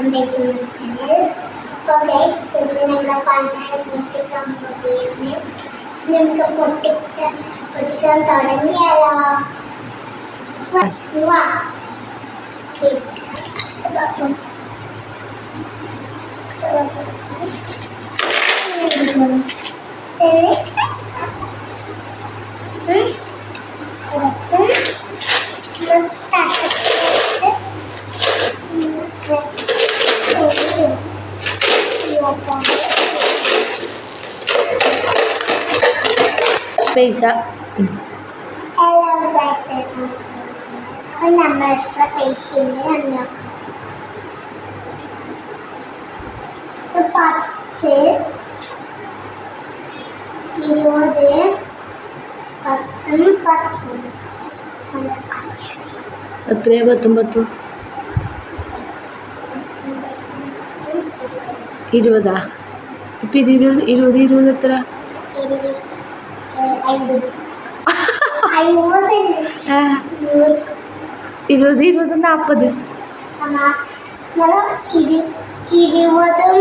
അപ്പോൾ ഗൈസ് ഇന്ന് നമ്മുടെ പണ്ടാരം പൊട്ടിക്കാൻ പോവുകയാണ് നമുക്ക് പൊട്ടിച്ച പൊട്ടിക്കാൻ തുടങ്ങിയാലോ വാ, വാ ഇത് പത്ത് ഇരുപത് പത്തും പത്തും എത്രയാ പത്തും പത്തും ഇരുപതാ? ഇപ്പം ഇത് ഇരുപത് ഇരുപത് ഇരുപത് എത്ര ഇരുപത് ഇരുപത് നാപ്പത്. ഇരുപതും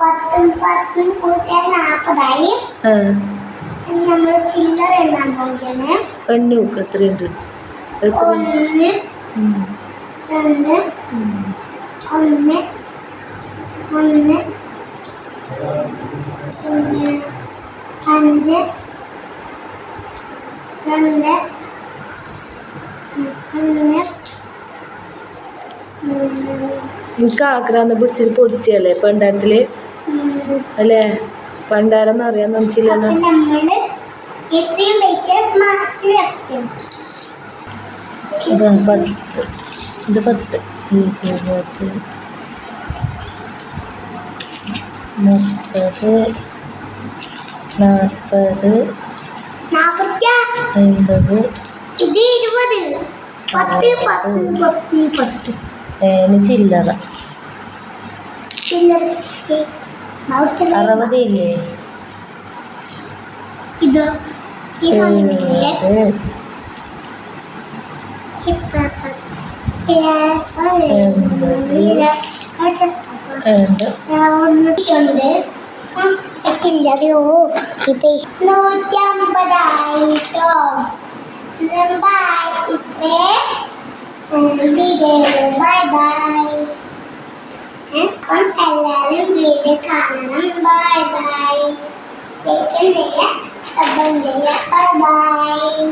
പത്തും പത്തും കൂട്ടിയാൽ നാൽപ്പതായി ആ. നമ്മൾ ചില്ലറ എണ്ണാൻ പോകുന്നത് എണ്ണ നോക്ക് എത്രയുണ്ട്? എത്ര ഒന്ന്. ഒന്ന് ഒന്ന് പിന്നെ അഞ്ച് രണ്ട് എനിക്ക് ആഗ്രഹം പിടിച്ചിട്ട് പൊടിച്ചല്ലേ പണ്ടാരത്തിൽ അല്ലേ? പണ്ടാരം അറിയാൻ നമുക്കില്ലല്ലോ ഇത് പത്ത്. ഇരുപത്. മുപ്പത്. നാൽപ്പത് നാപ്പത്തി അമ്പത് ഇത് ഇരുപത് പത്ത് പത്ത് പത്ത് പത്ത്. ഏഴ് ചില്ലറ? അറുപത് ഇല്ലേ? ഇത്? ചില്ലറിയോ ഇപ്പൊ നൂറ്റമ്പതായിട്ടോ ബൈ ഇത്രേ? വീഡിയോ ബൈ ബൈ അപ്പം എല്ലാവരും വീഡിയോ കാണണം. ബൈ ബൈ ലൈക്കും ചെയ്യാം സബും ചെയ്യാം ബൈ ബൈ